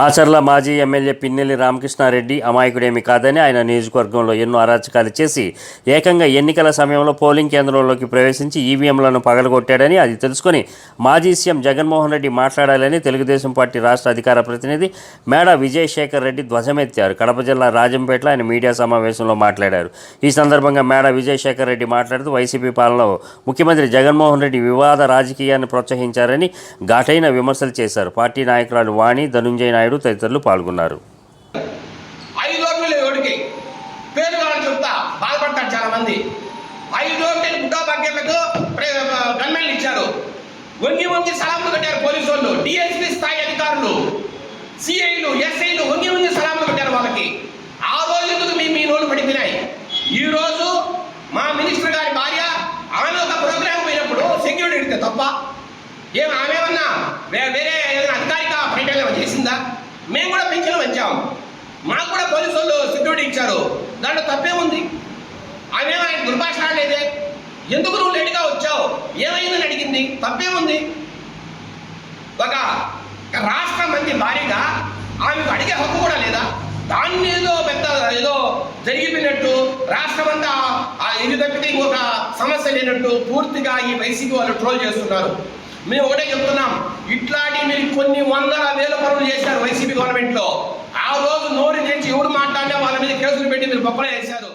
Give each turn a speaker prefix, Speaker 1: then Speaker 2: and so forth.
Speaker 1: మాచర్ల మాజీ ఎమ్మెల్యే పిన్నెల్లి రామకృష్ణారెడ్డి అమాయకుడేమి కాదని ఆయన నియోజకవర్గంలో ఎన్నో అరాచకాలు చేసి ఏకంగా ఎన్నికల సమయంలో పోలింగ్ కేంద్రంలోకి ప్రవేశించి ఈవీఎంలను పగలగొట్టాడని అది తెలుసుకొని మాజీ సీఎం జగన్మోహన్ రెడ్డి మాట్లాడాలని తెలుగుదేశం పార్టీ రాష్ట్ర అధికార ప్రతినిధి మేడ విజయశేఖర్ రెడ్డి ధ్వజమెత్తారు. కడప జిల్లా రాజంపేటలో ఆయన మీడియా సమావేశంలో మాట్లాడారు. ఈ సందర్భంగా మేడ విజయశేఖర్ రెడ్డి మాట్లాడుతూ వైసీపీ పాలనలో ముఖ్యమంత్రి జగన్మోహన్ రెడ్డి వివాద రాజకీయాన్ని ప్రోత్సహించారని ఘాటైన విమర్శలు చేశారు. పార్టీ నాయకురాలు వాణి ధనుంజయ నాయుడు తదితరులు పాల్గొన్నారు.
Speaker 2: ఐదు ఓట్లు లేవు పేరు కావాలని చెప్తా బాధపడతారు చాలా మంది ఐదు ఓట్లు బుడ్డా బగ్గర్లకు గన్మెన్లు ఇచ్చారు. వంగి వంగి సలాములు కట్టారు పోలీసు వాళ్ళు డిఎస్పీ స్థాయి అధికారులు సిఐలు ఎస్ఐలు వంగి వంగి సలాములు కట్టారు వాళ్ళకి. ఆ రోజు ఎందుకు మీ మీ నోళ్ళు పడిపోయినాయి? ఈ రోజు మా మినిస్టర్ గారి భార్య ఆమె ఒక ప్రోగ్రామ్ పోయినప్పుడు సెక్యూరిటీ తప్ప ఏం వేరే ఏదైనా అధికారిక పర్యటన చేసిందా? మేము కూడా పెంచిన వచ్చాం మాకు కూడా పోలీసు వాళ్ళు సెక్యూరిటీ ఇచ్చారు. దాంట్లో తప్పేముంది? ఆమె ఆయన దుర్భాషణ లేదే? ఎందుకు నువ్వు లేటుగా వచ్చావు? ఏమైందని అడిగింది? తప్పేముంది? ఒక ఒక రాష్ట్ర మంది భారీగా ఆమెకు అడిగే హక్కు కూడా లేదా? దాన్ని ఏదో పెద్ద ఏదో జరిగిపోయినట్టు రాష్ట్రమంతా ఆ ఇది తప్పితే ఇంకొక సమస్య లేనట్టు పూర్తిగా ఈ వైసీపీ వాళ్ళు ట్రోల్ చేస్తున్నారు. మేము ఒకటే చెప్తున్నాం. ఇట్లాంటి మీరు కొన్ని వందల వేల పనులు చేశారు వైసీపీ గవర్నమెంట్లో. ఆ రోజు నోరు తెచ్చి ఎవడు మాట్లాడినా వాళ్ళ మీద కేసులు పెట్టి మీరు బొప్పలు చేశారు